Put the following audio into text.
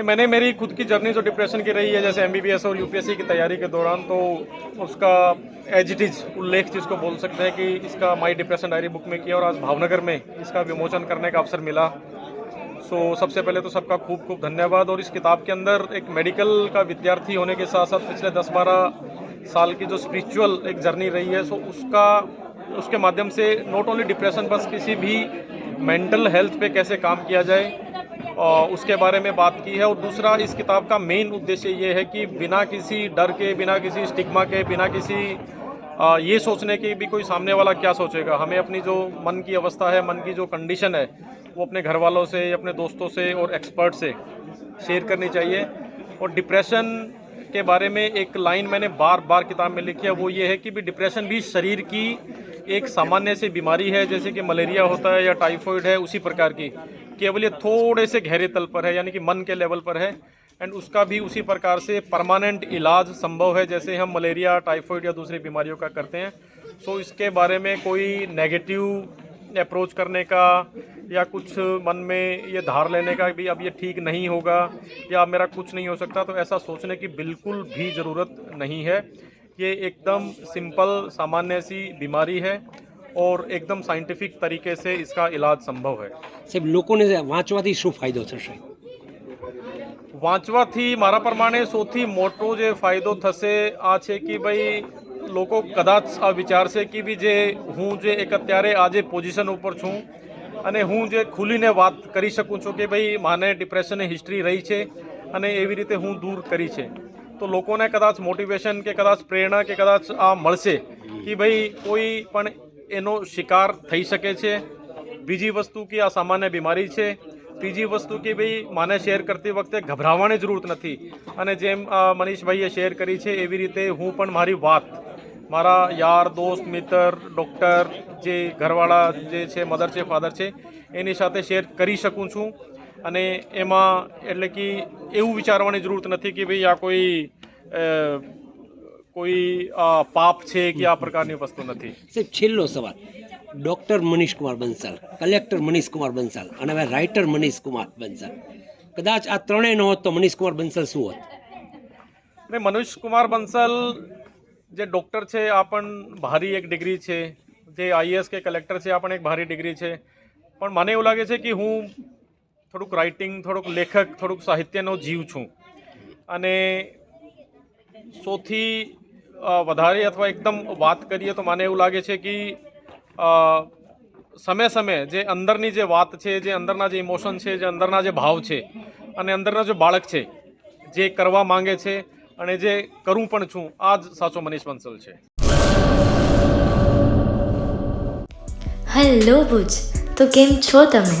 नहीं, मैंने मेरी खुद की जर्नी जो डिप्रेशन की रही है, जैसे एमबीबीएस और यूपीएससी की तैयारी के दौरान तो उसका एज इट इज़ उल्लेख जिसको बोल सकते हैं कि इसका माई डिप्रेशन डायरी बुक में किया और आज भावनगर में इसका विमोचन करने का अवसर मिला। सो सबसे पहले तो सबका खूब खूब धन्यवाद और इस किताब के अंदर एक मेडिकल का विद्यार्थी होने के साथ साथ पिछले 10-12 साल की जो स्पिरिचुअल एक जर्नी रही है सो उसका, उसके माध्यम से नॉट ओनली डिप्रेशन बस किसी भी मेंटल हेल्थ पे कैसे काम किया जाए उसके बारे में बात की है और दूसरा इस किताब का मेन उद्देश्य ये है कि बिना किसी डर के, बिना किसी स्टिग्मा के, बिना किसी ये सोचने की भी कोई सामने वाला क्या सोचेगा? हमें अपनी जो मन की अवस्था है, मन की जो कंडीशन है, वो अपने घर वालों से, अपने दोस्तों से और एक्सपर्ट से शेयर करनी चाहिए। और डिप्रेशन के बारे में एक लाइन मैंने बार बार किताब में लिखी है, वो ये है कि भी डिप्रेशन भी शरीर की एक सामान्य सी बीमारी है, जैसे कि मलेरिया होता है या टाइफॉइड है, उसी प्रकार की। केवल ये थोड़े से गहरे तल पर है, यानी कि मन के लेवल पर है एंड उसका भी उसी प्रकार से परमानेंट इलाज संभव है, जैसे हम मलेरिया, टाइफॉइड या दूसरी बीमारियों का करते हैं। सो इसके बारे में कोई नेगेटिव अप्रोच करने का या कुछ मन में ये धार लेने का भी अब ये ठीक नहीं होगा या मेरा कुछ नहीं हो सकता तो ऐसा सोचने की बिल्कुल भी ज़रूरत नहीं है। ये एकदम सिंपल सामान्य सी बीमारी है और एकदम साइंटिफिक तरीके से इसका इलाज संभव है સાહેબ લોકોને વાંચવાથી શું ફાયદો થશે વાંચવાથી મારા પ્રમાણે સૌથી મોટો જે ફાયદો થશે આ છે કે ભાઈ લોકો કદાચ આ વિચારશે કે બી જે હું જે એક અત્યારે આજે પોઝિશન ઉપર છું અને હું જે ખુલીને વાત કરી શકું છું કે ભાઈ માને ડિપ્રેશનની હિસ્ટ્રી રહી છે અને એવી રીતે હું દૂર કરી છે તો લોકોને કદાચ મોટિવેશન કે કદાચ પ્રેરણા કે કદાચ આ મળશે કે ભાઈ કોઈ પણ એનો શિકાર થઈ શકે છે. બીજી વસ્તુ કે આ સામાન્ય બીમારી છે. ત્રીજી વસ્તુ કે ભાઈ માને શેર કરતી વખતે ગભરાવાની જરૂરત નથી. અને જેમ મનીષભાઈએ શેર કરી છે એવી રીતે હું પણ મારી વાત, મારા યાર, દોસ્ત, મિત્ર ડૉક્ટર જે ઘરવાળા જે છે મધર છે ફાધર છે, એની સાથે શેર કરી શકું છું. અને એમાં એટલે કે એવું વિચારવાની જરૂરત નથી કે ભાઈ આ કોઈ કોઈ પાપ છે કે આ પ્રકારની વસ્તુ નથી. સાહેબ છેલ્લો સવાલ. ડૉક્ટર મનીષ કુમાર બંસાલ કલેક્ટર મનીષ કુમાર બંસાલ અને હવે રાઇટર મનીષ કુમાર બંસાલ. કદાચ આ ત્રણેય ન હોત તો મનીષ કુમાર બંસલ શું હોત? ને મનુષ કુમાર બંસલ જે ડૉક્ટર છે આ પણ ભારી એક ડિગ્રી છે. જે આઈએસ કે કલેક્ટર છે આ પણ એક ભારી ડિગ્રી છે. પણ મને એવું લાગે છે કે હું થોડુંક રાઇટિંગ થોડુંક લેખક, થોડુંક સાહિત્યનો જીવ છું. અને સૌથી વધારે અથવા એકદમ વાત કરીએ તો મને એવું લાગે છે કે સમય સમય જે અંદરની જે વાત છે, જે અંદરના જે ઇમોશન છે, જે અંદરના જે ભાવ છે અને અંદરના જે બાળક છે, જે કરવા માંગે છે અને જે કરું પણ છું, આ જ સાચો મનીષ બંસલ છે. હેલો ભુજ, તો કેમ છો તમે?